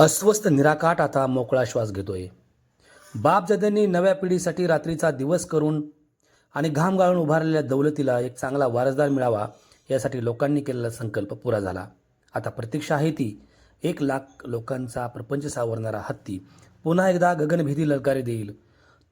अस्वस्थ निराकाट आता मोकळा श्वास घेतोय. बापजद्यांनी नव्या पिढीसाठी रात्रीचा दिवस करून आणि घाम गाळून उभारलेल्या दौलतीला एक चांगला वारसदार मिळावा यासाठी लोकांनी केलेला संकल्प पुरा झाला. आता प्रतीक्षा आहे ती. एक लाख लोकांचा प्रपंच सावरणारा हत्ती पुन्हा एकदा गगनभेदी ललकारी देईल.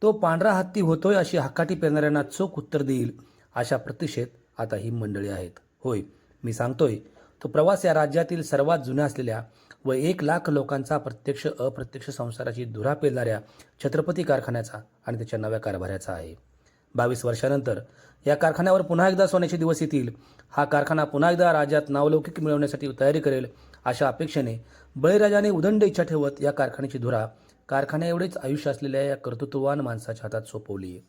तो पांढरा हत्ती होतोय अशी हक्काटी पेरणाऱ्यांना चोख उत्तर देईल अशा प्रतीक्षेत आता ही मंडळी आहेत. होय मी सांगतोय तो प्रवास या राज्यातील सर्वात जुन्या असलेल्या व एक लाख लोकांचा प्रत्यक्ष अप्रत्यक्ष संसाराची धुरा पेलणाऱ्या छत्रपती कारखान्याचा आणि त्याच्या नव्या कारभाऱ्याचा आहे. बावीस वर्षानंतर या कारखान्यावर पुन्हा एकदा सोन्याचे दिवस येतील. हा कारखाना पुन्हा एकदा राज्यात नावलौकिक मिळवण्यासाठी तयारी करेल अशा अपेक्षेने बळीराजाने उदंड इच्छा ठेवत या कारखान्याची धुरा कारखान्या एवढेच आयुष्य असलेल्या या कर्तृत्ववान माणसाच्या हातात सोपवली. आहे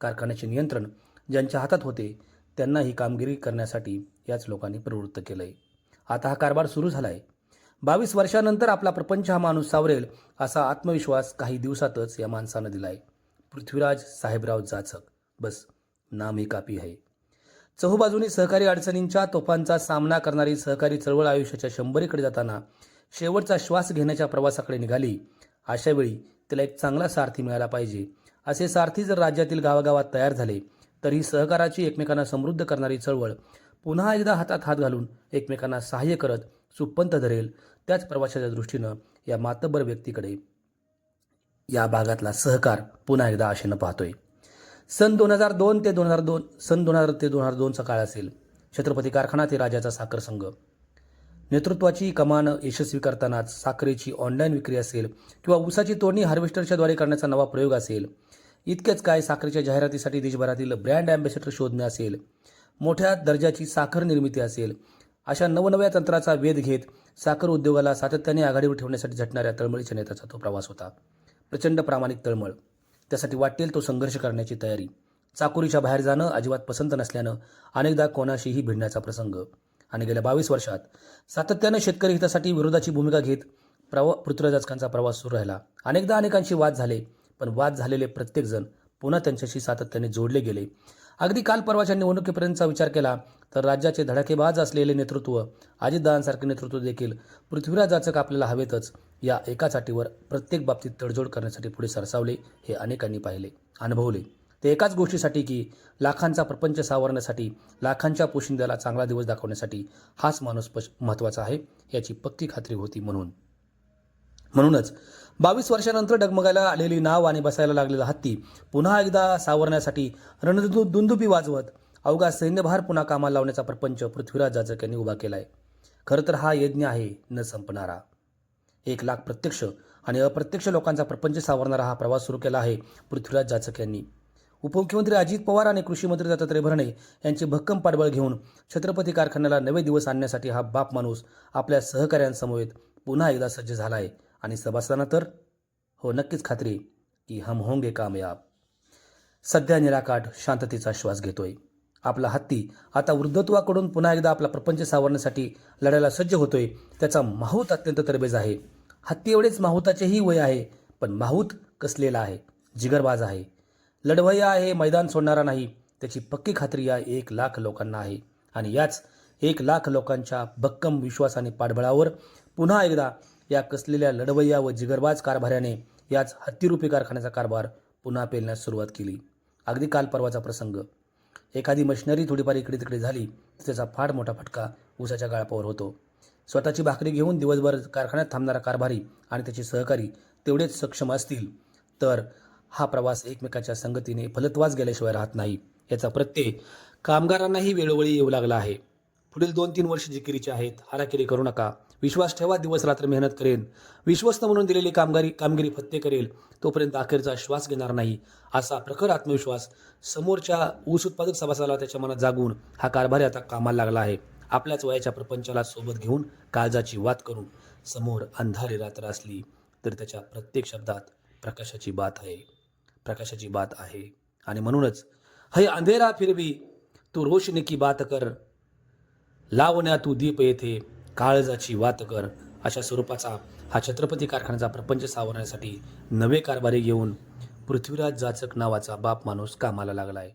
कारखान्याचे नियंत्रण ज्यांच्या हातात होते त्यांना ही कामगिरी करण्यासाठी याच लोकांनी प्रवृत्त केलं आहे आता हा कारभार सुरू झाला आहे बावीस वर्षानंतर आपला प्रपंच हा माणूस सावरेल असा आत्मविश्वास काही दिवसातच या माणसानं दिलाय. पृथ्वीराज साहेबराव जाचक. बस नाम ही कापी आहे. चहूबाजूनी सहकारी अडचणींच्या तोफांचा सामना करणारी सहकारी चळवळ आयुष्याच्या शंभरीकडे जाताना शेवटचा श्वास घेण्याच्या प्रवासाकडे निघाली. अशावेळी तिला एक चांगला सारथी मिळाला पाहिजे. असे सारथी जर राज्यातील गावागावात तयार झाले तर ही सहकाराची एकमेकांना समृद्ध करणारी चळवळ पुन्हा एकदा हातात हात घालून एकमेकांना सहाय्य करत सुपंत धरेल त्याच प्रवाशाच्या दृष्टीनं या मातबर व्यक्तीकडे या भागातला सहकार पुन्हा एकदा आशेनं पाहतोय. सन दोन हजार दोन ते दोन हजार दोन सन दोन हजार ते दोन हजार दोनचा काळ असेल छत्रपती कारखाना ते राजाचा साखर संघ. नेतृत्वाची कमान यशस्वी करतानाच साखरेची ऑनलाईन विक्री असेल किंवा ऊसाची तोडणी हार्वेस्टरच्या द्वारे करण्याचा नवा प्रयोग असेल इतकेच काय साखरेच्या जाहिरातीसाठी देशभरातील ब्रँड अँबॅसेडर शोधणे असेल मोठ्या दर्जाची साखर निर्मिती असेल अशा नवनव्या तंत्राचा वेध घेत साखर उद्योगाला सातत्याने आघाडीवर ठेवण्यासाठी झटणाऱ्या तळमळीच्या नेत्याचा तो प्रवास होता. प्रचंड प्रामाणिक तळमळ. त्यासाठी वाटेल तो संघर्ष करण्याची तयारी. चाकोरीच्या बाहेर जाणं अजिबात पसंत नसल्यानं अनेकदा कोणाशीही भिडण्याचा प्रसंग. आणि गेल्या बावीस वर्षात सातत्यानं शेतकरी हितासाठी विरोधाची भूमिका घेत प्रवा पृथ्वीराजकांचा प्रवास सुरू राहिला. अनेकदा अनेकांशी वाद झाले पण वाद झालेले प्रत्येकजण पुन्हा त्यांच्याशी सातत्याने जोडले गेले. अगदी काल परवाच्या निवडणुकीपर्यंतचा विचार केला तर राज्याचे धडाकेबाज असलेले नेतृत्व अजितदादांसारखे नेतृत्व देखील पृथ्वीराज जाचक आपल्याला हवेतच या एकाच अटीवर प्रत्येक बाबतीत तडजोड करण्यासाठी पुढे सरसावले हे अनेकांनी पाहिले अनुभवले. ते एकाच गोष्टीसाठी की लाखांचा प्रपंच सावरण्यासाठी लाखांच्या पोशिंद्याला चांगला दिवस दाखवण्यासाठी हाच माणूस पश महत्त्वाचा आहे याची पक्की खात्री होती म्हणून. म्हणूनच बावीस वर्षानंतर डगमगायला आलेली नाव आणि बसायला लागलेला हत्ती पुन्हा एकदा सावरण्यासाठी रणदु दुंदुपी वाजवत अवघा सैन्यभार पुन्हा कामाला लावण्याचा प्रपंच पृथ्वीराज जाचक यांनी उभा केलाय. खरं तर हा यज्ञ आहे न संपणारा. एक लाख प्रत्यक्ष आणि अप्रत्यक्ष लोकांचा प्रपंच सावरणारा हा प्रवास सुरू केला आहे पृथ्वीराज जाचक यांनी उपमुख्यमंत्री अजित पवार आणि कृषी मंत्री दत्तात्रय भरणे यांचे भक्कम पाठबळ घेऊन छत्रपती कारखान्याला नवे दिवस आणण्यासाठी हा बाप माणूस आपल्या सहकाऱ्यांसमवेत पुन्हा एकदा सज्ज झाला आहे आणि सभासदांना तर हो नक्कीच खात्री की हम होंगे कामयाब. सध्या निराकाट शांततेचा श्वास घेतोय. आपला हत्ती आता वृद्धत्वाकडून पुन्हा एकदा आपला प्रपंच सावरण्यासाठी लढायला सज्ज होतोय. त्याचा माहूत अत्यंत तरबेज आहे. हत्ती एवढेच माहुताचेही वय आहे पण माहूत कसलेला आहे? जिगरबाज आहे. लढवय्या आहे मैदान सोडणारा नाही. त्याची पक्की खात्री या एक लाख लोकांना आहे. आणि याच एक लाख लोकांच्या भक्कम विश्वास आणि पाठबळावर पुन्हा एकदा या कसलेल्या लढवय्या व जिगरबाज कारभाऱ्याने याच हत्तीरूपी कारखान्याचा कारभार पुन्हा पेलण्यास सुरुवात केली. अगदी काल परवाचा प्रसंग. एखादी मशिनरी थोडीफार इकडे तिकडे झाली तर त्याचा फार मोठा फटका ऊसाच्या गाळपावर होतो. स्वतःची भाकरी घेऊन दिवसभर कारखान्यात थांबणारा कारभारी आणि त्याचे सहकारी तेवढेच सक्षम असतील तर हा प्रवास एकमेकाच्या संगतीने फलत्वास गेल्याशिवाय राहत नाही याचा प्रत्यय कामगारांनाही वेळोवेळी येऊ लागला आहे. पुढील दोन तीन वर्ष जिकिरीचे आहेत. हाराकिरी करू नका. विश्वास ठेवा दिवस रात्र मेहनत करेन. विश्वस्त म्हणून दिलेली कामगारी कामगिरी फत्ते करेल तोपर्यंत अखेरचा श्वास घेणार नाही असा प्रखर आत्मविश्वास समोरच्या ऊस उत्पादक सभासदाला त्याच्या मनात जागून हा कारभारी आता कामाला लागला आहे. आपल्याच वयाच्या प्रपंचाला सोबत घेऊन काळजाची वात करून समोर अंधारी रात्र असली तर त्याच्या प्रत्येक शब्दात प्रकाशाची बात आहे. प्रकाशाची बात आहे. आणि म्हणूनच है अंधेरा फिरवी तू रोशनी की बात कर. लावण्या तू दीप येथे काळजाची वात कर. अशा स्वरूपाचा हा छत्रपती कारखान्याचा प्रपंच सावरण्यासाठी नवे कारभारी घेऊन पृथ्वीराज जाचक नावाचा बाप माणूस कामाला लागला आहे